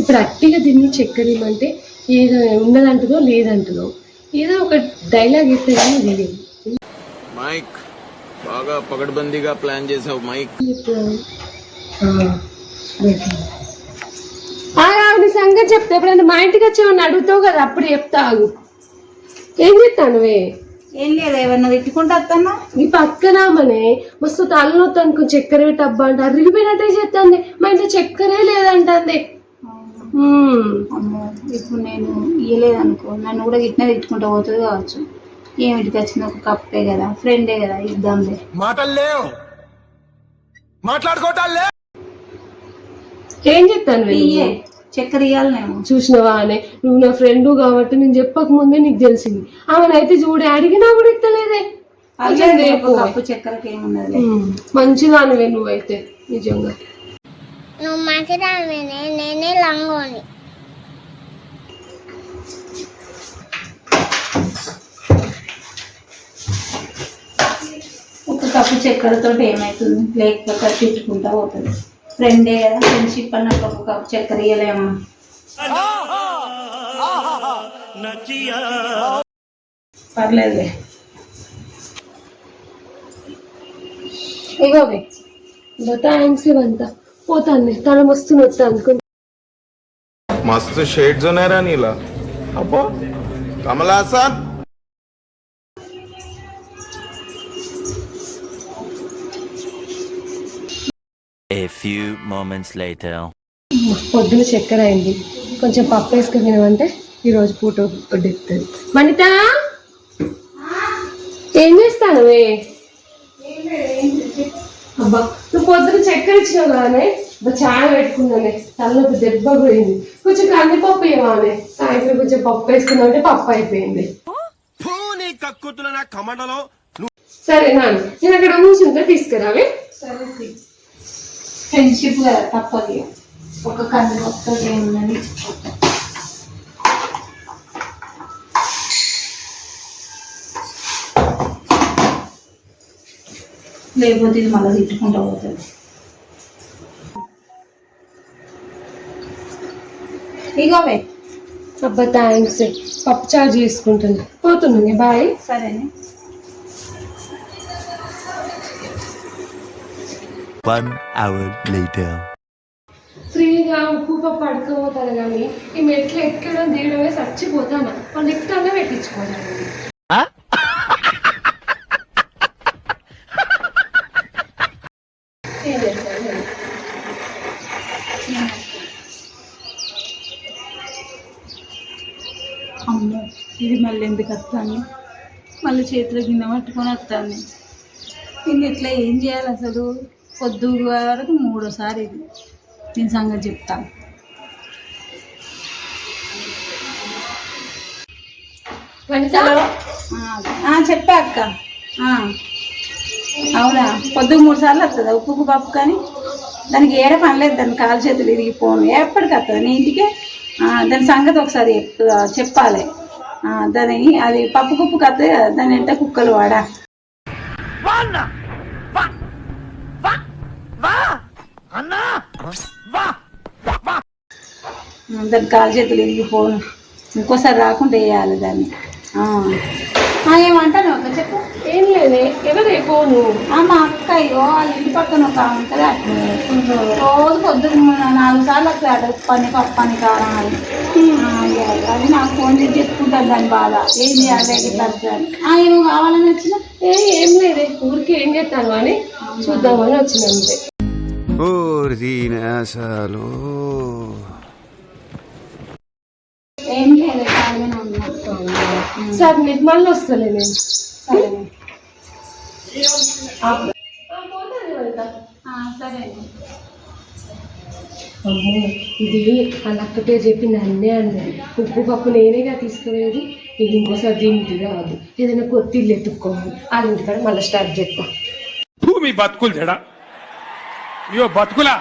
ఇప్పుడు అట్టిగా దీన్ని చక్కెర ఇమ్మంటే ఏదో ఉన్నదంటుదో లేదంటుదో ఏదో ఒక డైలాగ్ ఇస్తే కానీ తెలియదు. మైక్ బాగా పగడ్బందీగా ప్లాన్ చేసావు మైక్. నీ సంగతి చెప్తే ఎప్పుడైనా మా ఇంటికి వచ్చేవన్నీ అడుగుతావు కదా అప్పుడు చెప్తా ఏం చెప్తానువే? ఏం లేదు ఏమన్నా తిట్టుకుంటా వస్తాను? నీ పక్కన ఆమెనే మస్తు తలనొత్తి అనుకో చక్కెర పెట్టి అబ్బా అంటే. అరిగిపోయినట్టే చెప్తాంది మా ఇంట్లో చక్కెరే లేదంటుంది. ఉమ్. అమ్మో ఇప్పుడు నేను ఇయ్యలేదు అనుకో నన్ను కూడా ఇట్నే తిట్టుకుంటా పోతుంది కావచ్చు. ఏమిటికి వచ్చిన ఒక కప్పే కదా ఫ్రెండే కదా ఇద్దాంలే. మాటలు లేవు. మాట్లాడుకోవటాలు లేవు. ఏం చెప్తాను ఇయ్యే. చక్కెర ఇయ్యాలనేమో చూసినవా అనే. నువ్వు నా ఫ్రెండ్ కాబట్టి నేను చెప్పక ముందే నీకు తెలిసింది. ఆమెనైతే చూడే అడిగినా కూడా ఇస్తలేదే. కప్పు చక్కెరకి ఏమున్నది మంచిదానివే నువ్వైతే నిజంగా. నువ్వు మంచిదానివేనే నేనే లంగోని. ఒక కప్పు చక్కెరతో ఏమవుతుంది లేకపోతే తిట్టుకుంటా పోతుంది. ఫ్రెండే కదా ఫ్రెండ్షిప్ అన్న ఒక కప్ చక్కెర ఇయ్యలేము? పర్లేదులే. ఇగో థ్యాంక్స్ ఇవంతా. పోతాను తన మస్తు నొత్తా అనుకుంటా. మస్తు షేడ్స్ ఉన్నారా నీలా. అబ్బో Kamala sir A few moments later. పొద్దున చక్కెర అయింది. కొంచెం పప్పు వేసుకుని తినమంటే ఈరోజు పూట వడ్డెత్తుంది మనిత ఏం చేస్తానువే అబ్బా నువ్వు పొద్దున చక్కెర ఇచ్చినావు కానీ చాలా పెట్టుకున్నానే. తలనొప్పి దెబ్బ పోయింది. కొంచెం కందిపప్పు ఇవ్వాలి సాయంత్రం కొంచెం పప్పు వేసుకున్నావు అంటే పప్పు అయిపోయింది. సరే నాన్న నేను అక్కడ కూర్చుంటే తీసుకురావే. సరే ఫ్రెండ్షిప్ కదా తప్పదు. ఒక కన్ను మొత్తం ఏమున్నది? లేకపోతే ఇది మళ్ళీ తిట్టుకుంటూ పోతుంది. ఇగోవే అబ్బా థ్యాంక్స్ పప్పు చార్జ్ చేసుకుంటున్నా. పోతున్నాను బాయ్. సరేనే. One hour later. ఫ్రీగా ఉప్పు పప్పు అడకపోతాను కానీ ఈ మెట్లు ఎక్కడం దిగడమే చచ్చిపోతాను? వాళ్ళు లిఫ్ట్ అన్నా పెట్టించుకోవాలి. నేను? అమ్మో ఇది మళ్ళీ ఎందుకు వస్తాను? మళ్ళీ చేతిలో గిన్నె పట్టుకొని వస్తాను. దీన్ని ఇట్లా ఏం చేయాలి అసలు? పొద్దు వరకు మూడోసారి ఇది దీని సంగతి చెప్తాను చెప్పా అక్క. ఆ. అవునా? పొద్దుకు మూడు సార్లు వస్తుందా ఉప్పుకు పప్పు కానీ? దానికి ఏడ పనిలేదు దాని కాలు చేతులు ఇరిగిపోను ఎప్పటికి వస్తుంది నీ ఇంటికే? ఆ, దాని సంగతి ఒకసారి చెప్- చెప్పాలి. దాని అది పప్పు కుప్పుకు వస్తుంది కదా దాని ఎంట కుక్కలు వాడా? దాని కాలు చేతులు ఇరిగిపోను ఇంకోసారి రాకుండా వేయాలి దాన్ని. ఆ. ఆ, ఏమంటాను ఒక చెప్పు? ఏం లేదే ఎవరే ఫోను? ఆ, మా అక్క అయ్యో వాళ్ళ ఇంటి పక్కన ఒక ఉంటుంది అట్లా రోజు పొద్దున్న నాలుగు సార్లు అటు పని పప్పు పని కారం అని ఆ, ఇక అది నాకు ఫోన్ చేసి చెప్పుకుంటాను దాని బాధ. ఏం చేయాలి ఇట్లా ఏమో కావాలని వచ్చిన ఏ ఏం లేదే ఊరికి ఏం చేస్తాను అని చూద్దామని వచ్చిన అంతే అసలు ఏం లేదు ఖాళీగానే ఉన్నా. సరే నేను మళ్ళీ వస్తలే నేను. సరే. ఆ, పోతాను వనిత. ఆ, సరే అమ్మో ఇది వాళ్ళ అక్క పేరు చెప్పి నన్నే అన్నది ఉప్పు పప్పు నేనేగా తీసుకునేది ఇది ఇంకోసారి దీనికి రాదు. ఏదైనా కొత్త ఇల్లు ఎత్తుక్కోవాలి అది ఇంటికాడ మళ్ళీ స్టార్ట్ చేస్తా. భూమి బతుకులు జడ ఇయో బతుకులా.